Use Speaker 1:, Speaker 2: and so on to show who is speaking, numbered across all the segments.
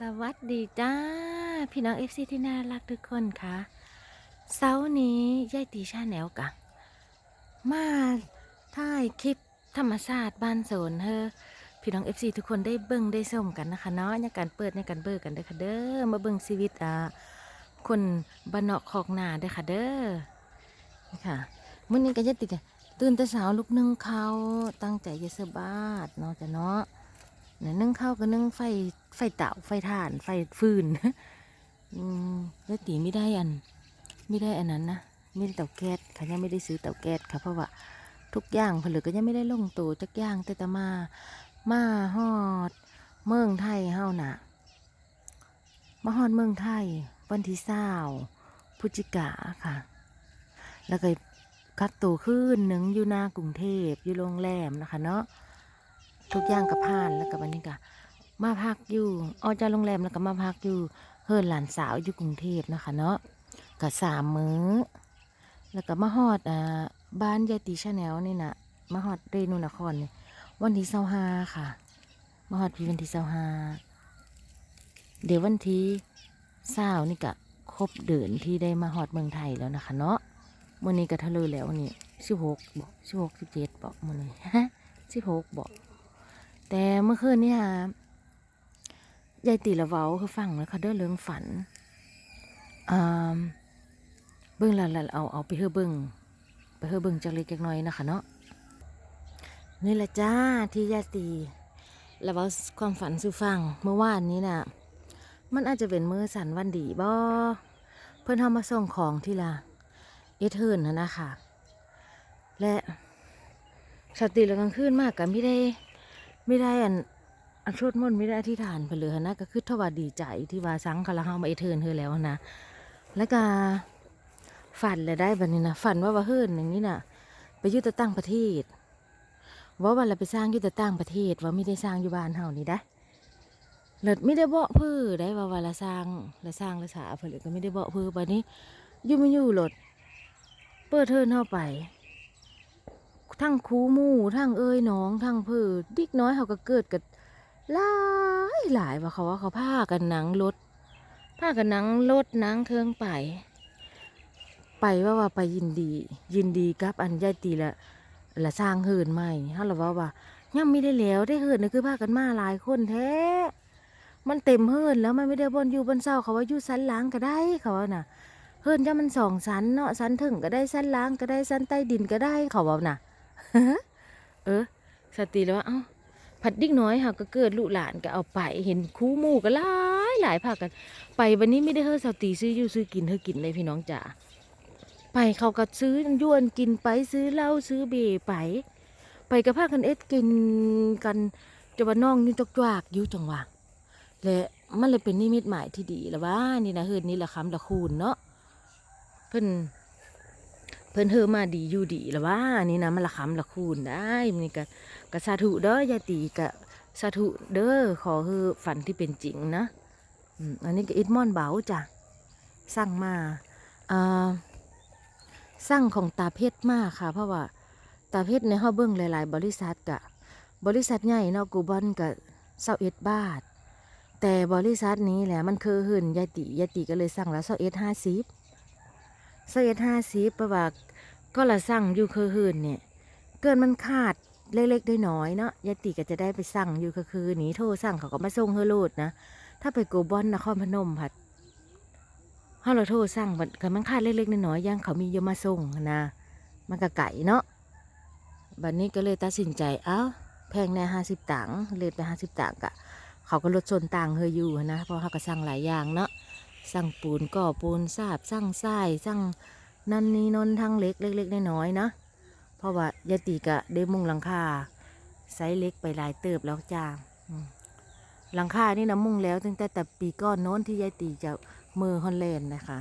Speaker 1: สวัสดีจ้า พี่น้องเอฟซีที่น่ารักทุกคนค่ะเสาร์นี้ยายตีชาแนวกะ มาถ่ายคลิปธรรมศาตร์บ้านโซนเฮอพี่น้องเอฟซีทุกคนได้เบิ่งได้ส้มกันนะคะเนาะในการเปิดในการเบิกกันเด้อค่ะเด้อมาเบิ่งชีวิตอ่าคนบ้านนอกคอกนาเด้อค่ะเด้อนี่ค่ะมื้อนี้ก็ยายติกะตื่นแต่เช้าลุกนึ่งข้าวตั้งใจจะเสบาดเนาะจ้ะเนาะเนี่ยนึ่งข้าวก็นึ่งไฟ ไฟเต่าไฟถ่าน ไฟฟืนอืมแล้วตีไม่ได้อัน ไม่ได้อันนั้นนะไม่ได้เตาแก๊สค่ะยังไม่ได้ซื้อเตาแก๊สค่ะเพราะว่าทุกอย่างผลึกก็ยังไม่ได้ลงตัวจักอย่างแต่ตมา มาฮอด เมืองไทยเฮาน่ะ มาฮอดเมืองไทย วันที่เศร้าพฤศจิกาค่ะ แล้วก็กักตัวขึ้นหนึ่งอยู่หน้ากรุงเทพอยู่โรงแรมนะคะ เนาะทุกอย่างก็ผ่านแล้วก็วันนี้ก็ มาพักอยู่ออกจากโรงแรมแล้วก็มาพักอยู่เฮิรนหลานสาวอยู่กรุงเทพนะคะเนาะก็สามมื้อ แล้วก็มาฮอดอ่าบ้านยายตีชาแนลนี่นะมาฮอดเรนูนครนี่วันที่เสาห้าค่ะ มาฮอดพี่วันที่เสาห้าเดี๋ยววันที่เศร้านี่ก็ครบเดือนที่ได้มาฮอดเมืองไทยแล้วนะคะ เนาะมื่อนี้ก็ทะเลแล้วนี่สิบหกบอกสิบหกสิบเจ็ดบอกมื่อนี้สิบหกบอก แต่เมื่อคืนนี่ฮะ ยายตีละเว้าคือฟังแล้วเขาเด้อเรื่องฝันอ่าเบิ่งละละเอาเอาไปเฮือเบิ่งไปเฮือเบิ่งจักเล็กจักน้อยนะคะเนาะนี่แหละจ้าที่ยายตีละเว้าความฝันสู่ฟังเมื่อวานนี้น่ะ มันอาจจะเป็นมื้อสันวันดีบ่เพิ่นเฮามาส่งของที่ละเอเทิร์นนะนะคะและสติแล้วกลางคืนมากกันไม่ได้ไม่ได้อัน อันชดมนต์ไม่ได้อธิษฐานไปเลยนะก็คือทว่าดีใจที่ว่าสังคาราเฮามาเอเทิร์นเธอแล้วนะแล้วก็ฝันเลยได้แบบนี้นะฝันว่าว่าเฮิรนอย่างนี้น่ะ ไปยุตตั้งประเทศ ว่าวันเราไปสร้างยุตตั้งประเทศ ว่าไม่ได้สร้างอยู่บ้านเฮานี่ได้เลิศไม่ได้เบาะพื่อได้ว่าวันละสร้างละสร้างละสาเพื่อก็ไม่ได้เบาะพื่อบัดนี้ยู่ไม่อยู่หลดเปิดเทิร์นเข้าไป ทั้งคูมู่ทั้งเอ้ยน้อง ทั้งพื่อดิกน้อยเขาก็เกิดกัน หลายหลายว่าเขาว่าเขาพากันหนังรถพากันหนังรถหนังเทิงไป ไปว่าว่าไปยินดี ยินดีกับอันยายตีละละสร้างเหินใหม่ฮะเราว่าว่ายังไม่ได้แล้วได้เหินนี่คือพากันมาหลายคนแท้มันเต็มเหินแล้วมันไม่ได้บนอยู่บนเสาเขาว่าอยู่สันล้างก็ได้เขาว่าน่ะเหินจะมันสองสันเนาะสันถึงก็ได้สันล้างก็ได้สันใต้ดินก็ได้เขาว่าน่ะเออสติแล้วว่าเอ้า ผัดดิกน้อยค่ะก็เกิดลูกหลานก็เอาไป เห็นคู่หมู่ก็หลายหลายพากัน ไปวันนี้ไม่ได้เฮอสติซื้ออยู่ซื้อกินเธอกินเลยพี่น้องจ๋าไปเขาก็ซื้อยวนกินไปซื้อเหล้าซื้อเบยร์ไป ไปกับพากันเอ็ดกินกันจะว่าน้องนี่จกจวกยู่จังหวะและมันเลยเป็นนิมิตหมายที่ดีแล้วว่านี่นะเฮือนนี่ละคำละคูณเนาะเพิ่น เพิ่นเฮอมาดีอยู่ดีแล้วว่านี่นะมันละคำละคูณได้มันก็กะสาธุเด้อยายตีกะสาธุเด้อขอคือฝันที่เป็นจริงนะอันนี้ก็อิดมอนเบาจ้ะสั่งมาอ่าสั่งของตาเพชรมากค่ะ เพราะว่าตาเพชรในห้อเบิ้งหลายๆ บริษัทกะ บริษัทใหญ่เนาะกูบอนกะเศร้าเอ็ดบาท แต่บริษัทนี้แหละมันคือหื่นยายตียายตีก็เลยสั่งแล้วเศร้าเอ็ดห้าสิบ เศษห้าสิบประว่าก็ละสั่งอยู่คือคืนเนี่ยเกินมันขาดเล็กๆได้น้อยเนาะยายติก็จะได้ไปสั่งอยู่คือคืนนี้โทรสั่งเขาก็มาส่งเฮอโลดนะถ้าไปโกบอนนครพนมผัดถ้าเราโทรสั่งมันก็มันขาดเล็กๆน้อยๆยังเขามีเยอะมาส่งนะมันก็ไก่เนาะบัดนนี้ก็เลยตัดสินใจเอ้าแพงแน่ห้าสิบตังค์เลยไปห้าสิบตังค์กะเขาก็ลดส่วนต่างเฮออยู่นะเพราะเขาก็สั่งหลายอย่างเนาะ สั่งปูนก่อปูนสาบสั่งทรายสั่งนั่นนี่นนทั้งเล็กเล็กๆน้อยๆนะเพราะว่ายายตีกะได้มุงหลังคาไซส์เล็กไปหลายเติบแล้วจ้าหลังคานี่นะมุงแล้วตั้งแต่แต่ปีก้อนโน้นที่ยายตีจะมือฮอนแลนด์นะคะ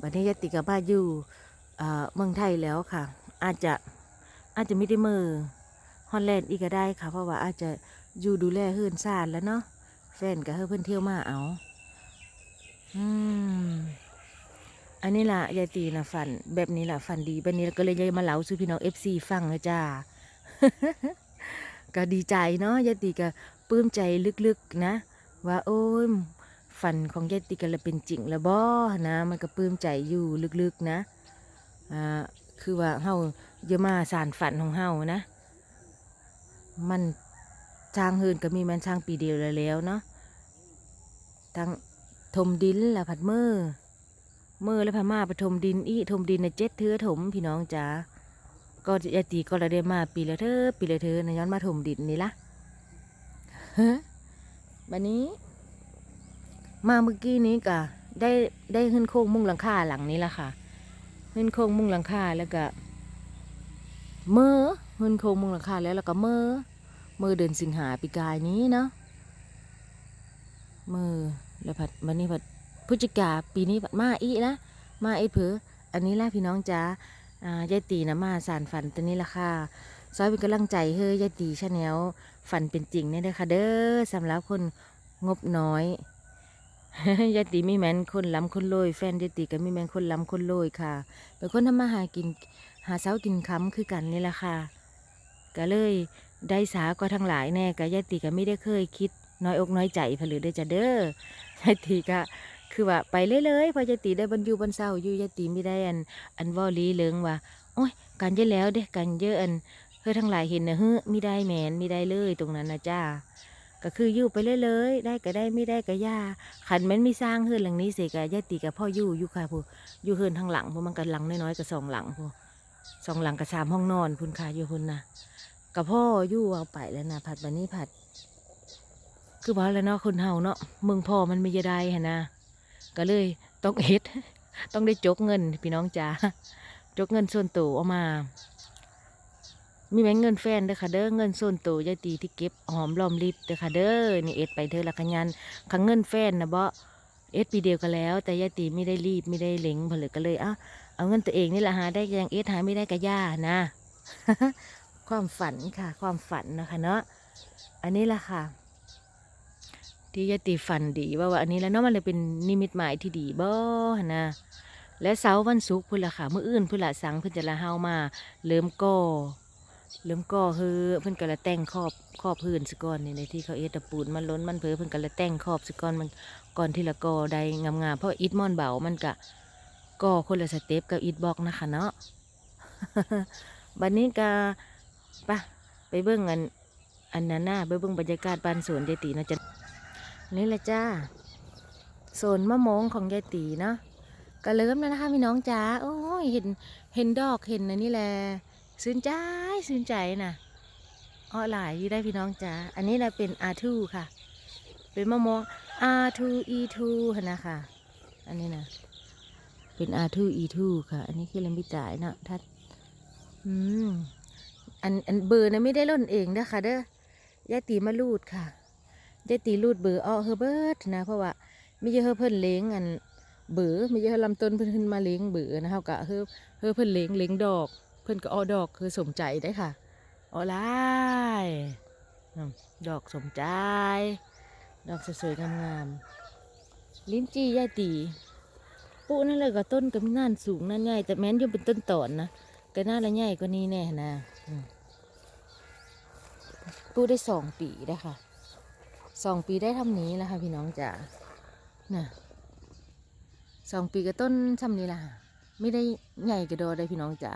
Speaker 1: บัดนี้ยายตีกับบ้านอยู่เอ่อเมืองไทยแล้วค่ะ อาจจะอาจจะไม่ได้มือฮอนแลนด์อีกก็ได้ค่ะ เพราะว่าอาจจะอยู่ดูแลเฮือนซานแล้วเนาะแฟนก็ให้เพื่อนเที่ยวมาเอา อืมอันนี้ล่ะยายตีนะฝัน แบบนี้ล่ะฝันดีแบบนี้ก็เลยยายมาเล่าสู่พี่น้องเอฟซีฟังเลยจ้าก็ดีใจเนาะยายตีก็ปลื้มใจลึกๆนะ ว่า โอ้ยฝันของยายตีกันละเป็นจริงแล้วบ่นะ มันก็ปลื้มใจอยู่ลึกๆนะอ่าคือว่าเฮาอย่ามาสารฝันของเฮานะ มันช้างเฮินก็มีมันช้างปีเดียวแล้วแล้วเนาะทั้ง ถมดินและผัดเมือมือและพม่าไปถมดินอีถมดินในเจ็ดเทือถมพี่น้องจ๋าก็ยาตีก็ละได้มาปีละเธอปีละเธอนย้อนมาถมดินนี่ละฮบันนี้ มาเมื่อกี้นี้ก็ได้ได้ขึ้นโค้งมุ่งหลังคาหลังนี้ละค่ะขึ้นโค้งมุ่งหลังคาแล้วก็เมื่อขึ้นโค้งมุ่งหลังคาแล้วแล้วก็เมื่อเมื่อเดือนสิงหาปีกายนี้เนาะ มือแล้วผัดวันนี้ผัดพฤศจิกาปีนี้ผัดมาอีกละมาอีเผืออันนี้ละพี่น้องจ๋าอ่ายายตีนะมาสารฝันตัวนี้ละค่ะซอยเป็นกำลังใจเฮ้ยยายตีชาแนลฝันเป็นจริงเนี่ยเด้อค่ะเด้อสำหรับคนงบน้อยยายตีมีแมนคนล้ำคนรวยแฟนยายตีก็มีแมนคนล้ำคนรวยค่ะเป็นคนทำมาหากินหาเช้ากินค้ำคือกันนี่แหละค่ะ ก็เลยได้สาก็ทั้งหลายแน่ก็ยายตีก็ไม่ได้เคยคิด น้อยอกน้อยใจผลือเด้จะเด้อยายตีก็คือว่าไปเรื่อยๆพอยายตีได้บรรยูบรรเศร้าอยู่ยายตีไม่ได้อันอันว่าลีเลิงว่าโอ้ยกันเยอะแล้วเด้กันเยอะอันเฮ้อทั้งหลายเห็นนะเฮ้อไม่ได้แมนไม่ได้เลยตรงนั้นนะจ้าก็คืออยู่ไปเรื่อยๆ ได้ก็ได้ไม่ได้ก็ย่าขันแมันไม่สร้างเฮือนหลังนี้เสกะยายตีกับพ่ออยู่อยู่ค่ะผู้อยู่เฮือนทางหลังเพราะมันกันหลังน้อยๆกับสองหลังผู้สองหลังกับสามห้องนอนพุ่นค่ะอยู่พุ่นนะกับพ่ออยู่เอาไปแล้วนะผัดบันนี้ผัด คือว่าแล้วเนาะคนเฮาเนาะเมืองพ่อมันไม่ยได้หนนะก็เลยต้องเฮ็ดต้องได้จกเงิน พี่น้องจ๋าจกเงินส่วนตัวออกมา มีแบงเงินแฟนเด้อค่ะเด้อเงินส่วนตัวยายตีที่เก็บหอมรอมริบเด้อค่ะเด้อนี่เอ็ดไปเธอละกันยันครั้งเงินแฟนนะบ่เอสปีเดียวกันแล้ว แต่ยายตีไม่ได้รีบไม่ได้เล็งผลึกก็เลยอะเอาเงินตัวเองนี่แหละหาได้ยังเอสหาไม่ได้ก็ย่านะ ความฝันค่ะ ความฝันนะคะเนาะอันนี้แหละค่ะ ที่ยตีฝันดีว่าว่าอันนี้แล้วเนาะมันเลยเป็นนิมิตหมายที่ดีบ่นะและเสาร์วันศุกร์พุ่นละค่ะมื้ออื่นพุ่นละสังเพิ่นจะละเฮามาเริ่มก่อเริ่มก่อคือเพิ่นก็ละแต่งขอบขอบพื้นซะก่อนนี่ในที่เขาเอตะปูนมันล้นมันเพอเพิ่นก็ละแต่งขอบซะก่อนมันก่อนที่ละก่อได้งามๆเพราะอิฐมอนเบามันก็ก่อคนละสเต็ปกับอิฐบล็อกนะคะเนาะบัดนี้ก็ปะไปเบิ่งอันอันนั้นน่ะไปเบิ่งบรรยากาศบ้านสวนยายตีเนาะจ้ะ นี่แหละจ้าโซนมะม่วงของยายตีเนาะก็เริ่มแล้วนะคะพี่น้องจ๋าโอ้ยเห็นเห็นดอกเห็นอันนี้แหละชื่นใจชื่นใจนะอ้อหลายอยู่ได้พี่น้องจ๋าอันนี้เราเป็น R2 ค่ะ เป็นมะม่วง R2E2 ค่ะนะคะอันนี้นะเป็น R2E2 ค่ะ อันนี้คือลำบิจ่ายนะทัดอืมอันอันเบอร์นะไม่ได้ล่นเองนะคะเด้อยายตีมาลูดค่ะ ยายตีลูดเบอร์อ้อเฮอเบิร์ตนะเพราะว่าไม่เยอะเฮอเพิ่นเล้งอันเบอร์ไม่เยอะลำต้นเพิ่นขึ้นมาเล้งเบอร์นะเขากะเฮอเฮอเพิ่นเล้งเล้งดอก เพื่อนก็ออดอกคือสมใจได้ค่ะออไลายดอกสมใจ ดอกสวยๆงามๆลิ้นจี้ยายตีปุ๊นั่นเลยกับต้นก็มีน่านสูงน่านใหญ่แต่แม้นยังเป็นต้นตอนนะก็น่าละใหญ่กว่านี้แน่นะปุ๊ได้สองปีได้ค่ะ สองปีได้ทำนี้แล้วค่ะพี่น้องจ๋าน่ะสองปีกับต้นทำนี้ล่ะ ไม่ได้ใหญ่กระโดดได้พี่น้องจ๋า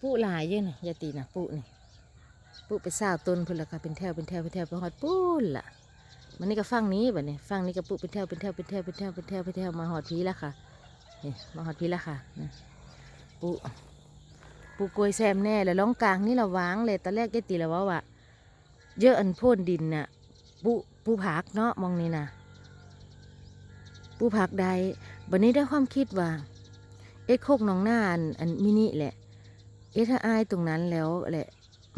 Speaker 1: ปุหลายเยอะนะยาตีนะปุนี่ปุไปสร้าวต้นเพื่นละค่ะเป็นแถวเป็นแถวเป็นแถวไปฮอดปูนล่ะมันนี่ก็ฟังนี้แบบนี้ฟังนี้ก็ปุเป็นแถวเป็นแถวเป็นแถวเป็นแถวเป็นแถวเป็นแถวมาฮอดพีแล้วค่ะนี่มาฮอดพีแล้วค่ะนะปุปุกล้วยแซมแน่แล้วร้องกลางนี่เราวางเลยตอนแรกยาตีเราว่าว่า เยอะอันพ่นดินน่ะปุปูผักเนาะมองนี่นะปูผักใดวันนี้ได้ความคิดว่า เอ็ดโคกน้องหน้าอันอันมินิแหละ เอ็ดถ้าอายตรงนั้นแล้วแหละ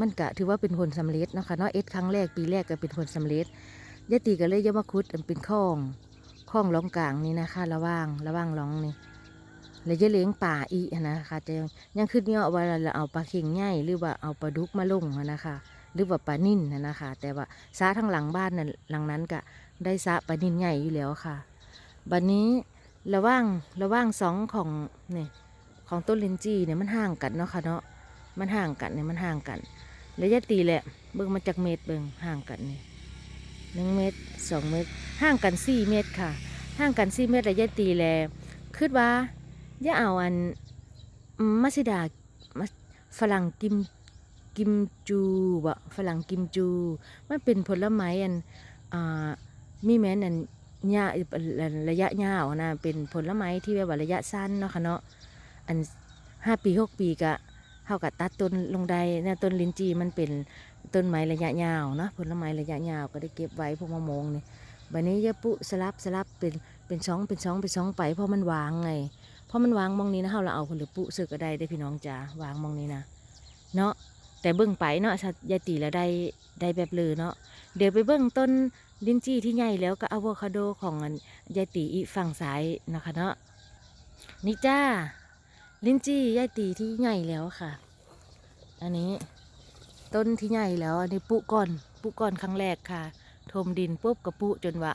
Speaker 1: มันกะถือว่าเป็นผลสำเร็จเนาะค่ะเนาะเอ็ดครั้งแรกปีแรกก็เป็นผลสำเร็จยะตีก็เลยยกมาคุดอันเป็นข้องข้องร้องกลางนี่นะคะระว่างระว่างร้องนี่แล้วจะเลี้ยงป่าอีนะคะจะยังขึ้นเนี่ยว่าเราเอาปลาเข่งใหญ่หรือว่าเอาปลาดุกมาลงนะคะ รือว่าปลานิ่นนะนะคะ แต่ว่าซาทั้งหลังบ้านนั่นหลังนั้นก็ได้ซาปลานิ่นใหญ่อยู่แล้วค่ะบัดนนี้ระว่างระว่างสองของเนี่ยของต้นลินจีเนี่ยมันห่างกันเนาะค่ะเนาะมันห่างกันเนี่ยมันห่างกันแล้วยะตีแหละเบิ่งมาจากเมตรเบิ่งห่างกันเนี่ยหนึ่งเมตรสองเมตรห่างกันสี่เมตรค่ะห่างกันสี่เมตรระยะตีแลคิดว่าอย่าเอาอันมัสดามัฝรั่งกิม กิมจูบ่ฝรั่งกิมจู มันเป็นผลไม้อันอ่ามีแม้นอันยาระยะยาวนะเป็นผลไม้ที่แบบว่าระยะสั้นเนาะค่ะเนาะอันห้าปีหกปีกะเฮากะตัดต้นลงได้นะต้นลิ้นจีมันเป็นต้นไม้ระยะยาวเนาะผลไม้ระยะยาวก็ได้เก็บไว้พวกมะม่วงนี่บัดนี้ยะปุสลับสลับเป็นเป็นสองเป็นสองเป็นสองไปเพราะมันวางไงเพราะมันวางมองนี้นะเฮาเราเอาผลปุสึกก็ได้ได้พี่น้องจ๋าวางมองนี้นะเนาะ แต่เบิ่งไปเนาะชัดยายตีแล้วได้ได้แบบเลยเนาะเดี๋ยวไปเบิ่งต้นลิ้นจี้ที่ใหญ่แล้วก็อะโวคาโดของยายตีอีฝั่งซ้ายนะคะเนาะนี่จ้า ลิ้นจี้ยายตีที่ใหญ่แล้วค่ะ อันนี้ต้นที่ใหญ่แล้วอันนี้ปุก่อนปุก่อนครั้งแรกค่ะ ทมดินปุ๊บกับปุจนว่า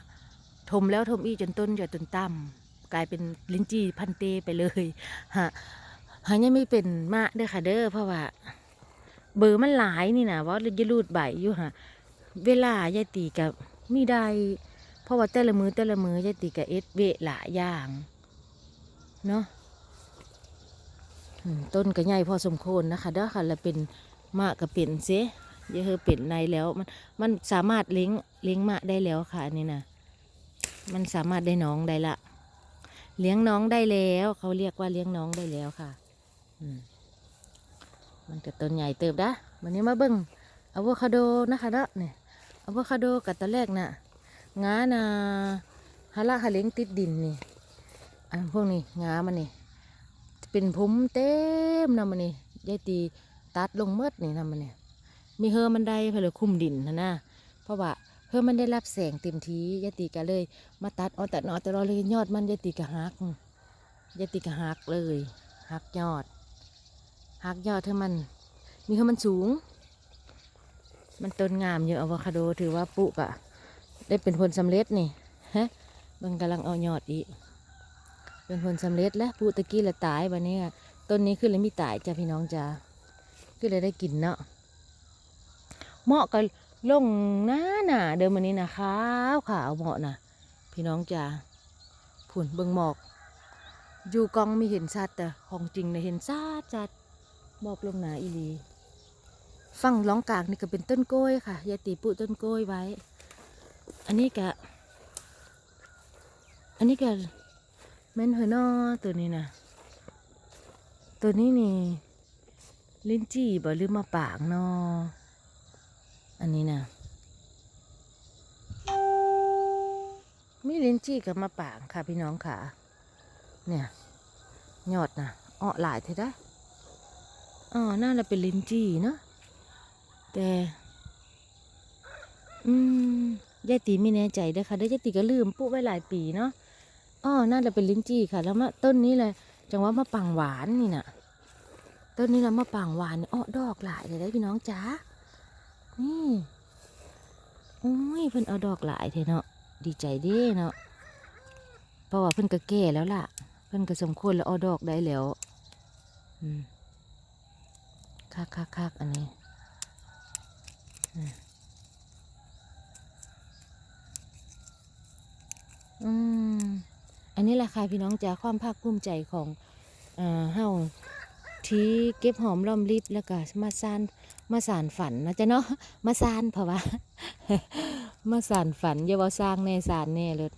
Speaker 1: ทมแล้วทมอีจนต้นจะจนต่ำกลายเป็นลิ้นจี้พันเตไปเลยฮะหายังไม่เป็นมะเด้อค่ะเด้อเพราะว่า เบอร์มันหลายนี่นะว่าจะรูดใบอยู่ฮะเวลายายตีกับมีได้เพราะว่าแต่ละมือแต่ละมือยายตีกับเอสเวหลายอย่างเนาะต้นก็ใหญ่พอสมควรนะคะเด้อค่ะแล้วเป็นมะก็เป็นเสียเยอเป็นในแล้วมันมันสามารถเลี้ยงเลี้ยงมะได้แล้วค่ะอันนี้นะมันสามารถได้น้องได้ละ เลี้ยงน้องได้แล้ว เขาเรียกว่าเลี้ยงน้องได้แล้วค่ะ อืม มันก็ต้นใหญ่เติบนะวันนี้มาเบิ้งอะโวคาโดนะคะเนาะเนี่ยอะโวคาโดกับตอนแรกน่ะงาน่ะฮาละฮาเล้งติดดินนี่อันพวกนี้งามันนี่เป็นผมเต็มนะมันนี่ยายตีตัดลงเมดนี่นะมันนี่มีเฮอมันได้เพื่อคุมดินนะนะเพราะว่าเฮอมันได้รับแสงเต็มทียายตีก็เลย มาตัดเอแต่นอแต่รอเลยยอดมันยายตีก็หักยายตีก็หักเลยหักยอด หักยอดเท่ามัน มีเฮอมันสูง มันต้นงามอยู่อะโวคาโดถือว่าปลูกอะได้เป็นผลสำเร็จนี่ฮะมันกำลังเอายอดอีก เป็นผลสำเร็จแล้วปลูกตะกี้ละตายวันนี้อะต้นนี้ขึ้นเลยม่ตายจ้ะพี่น้องจ้าขึ้นเลยได้กินเนาะเหมาะกับลงหน้าหนาเดิมวันนี้นะขาวขาวเหมาะนะพี่น้องจ้าผุนเบิงหมอก อยู่กองไม่เห็นชัดแต่ของจริงเนะเห็นชัดชัด หมอกลงหนาอีลีฝั่งล้องกางนี่ก็เป็นต้นกล้วยค่ะยายตีปลูกต้นกล้วยไว้ อันนี้กะ อันนี้กะแม่นหรอนอตัวนี้นะตัวนี้นี่ลิ้นจี่บ่หรือมาปางนออันนี้นะมีลิ้นจี่กับมาปางค่ะพี่น้องค่ะ เนี่ย ยอดนะอ้อหลายเท่าได้ อ๋อน่าจะเป็นลิ้นจี่เนาะแต่ อืมยายตีไม่แน่ใจด้อค่ะเด้อยายตีก็ลืมปลูกไว้หลายปีเนาะอ๋อน่าจะเป็นลิ้นจี่ค่ะ แล้วมะต้นนี้เลยจังว่ามะปางหวานนี่น่ะ ต้นนี้ละมะปางหวานอ้อดอกหลายเลยได้พี่น้องจ๋านี่โอ้ยเพิ่นเอาดอกหลายเทเนาะดีใจเด้เนาะเพราะว่าเพิ่นก็แก่แล้วล่ะ เพิ่นก็สมควรแล้วเอาดอกได้แล้ว อืม คักคักคักอันนี้อืมอันนี้แหละค่ะพี่น้องจ๋าความภาคภูมิใจของเอ่อเฮาที่เก็บหอมรอมริบแล้วก็มาสานมาสานฝันนะจ๊ะเนาะมาสานเพราะว่ามาสานฝันอย่าว่าสร้างแน่สานแน่เลย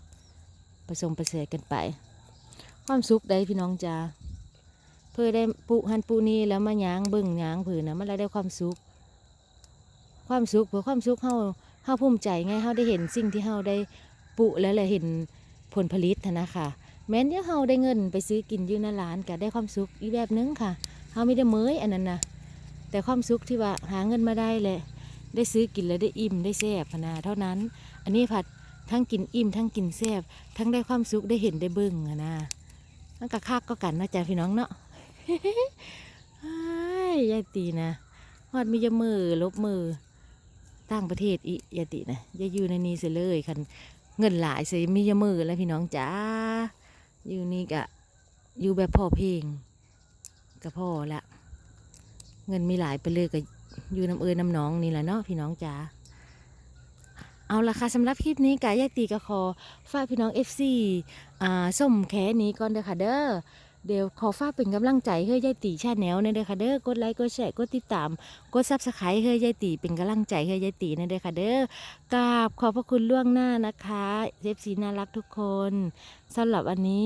Speaker 1: ผสมประเสริฐกันไป ความสุขได้พี่น้องจ๋า เพื่อได้ปุหันปุนีแล้วมาหยางเบิ่งหยางผืนนะมันได้ความสุข ความสุขเพื่อความสุขเฮาเฮาภูมิใจไงเฮาได้เห็นสิ่งที่เฮาได้ปลูแล้วแหละเห็นผลผลิตนะคะแม้นเดี๋ยวเฮาได้เงินไปซื้อกินยู่ในร้านก็ได้ความสุขอีกแบบนึงค่ะเฮาไม่ได้เมยอันนั้นนะแต่ความสุขที่ว่าหาเงินมาได้แหละได้ซื้อกินแล้วได้อิ่มได้แซ่บนะเท่านั้น อันนี้ผัดทั้งกินอิ่มทั้งกินแซ่บทั้งได้ความสุขได้เห็นได้เบิ่งอะนะนั่นก็คักก็กันนะจ๊ะพี่น้องเนาะ ยยายตีนะฮอดมียมือลบมือต่างประเทศอียาตินะอย่าอยู่ในนี้เสียเลยคันเงินหลายเสียมีอยามือแล้วพี่น้องจ๋าอยู่นี่กะอยู่แบบพ่อเพลงก็พ่อละเงินมีหลายไปเลยก็อยู่น้ำเอ้ยน้ำน้องนี่แหละเนาะพี่น้องจ๋าเอาละค่ะสำหรับคลิปนี้กายายตีก็ขอฝากพี่น้อง FC อ่าส้มแขนี้ก่อนเด้อค่ะเด้อ เดี๋ยวขอฝากเป็นกำลังใจให้ยายตีชาแนลในเด้อค่ะเด้อกดไลค์กดแชร์กดติดตาม กดซับสไครต์ให้ยายตีเป็นกำลังใจให้ยายตีในเด้อค่ะเด้อกราบขอบพระคุณล่วงหน้านะคะเซฟซีน่ารักทุกคนสำหรับวันนี้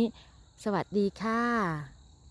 Speaker 1: สวัสดีค่ะ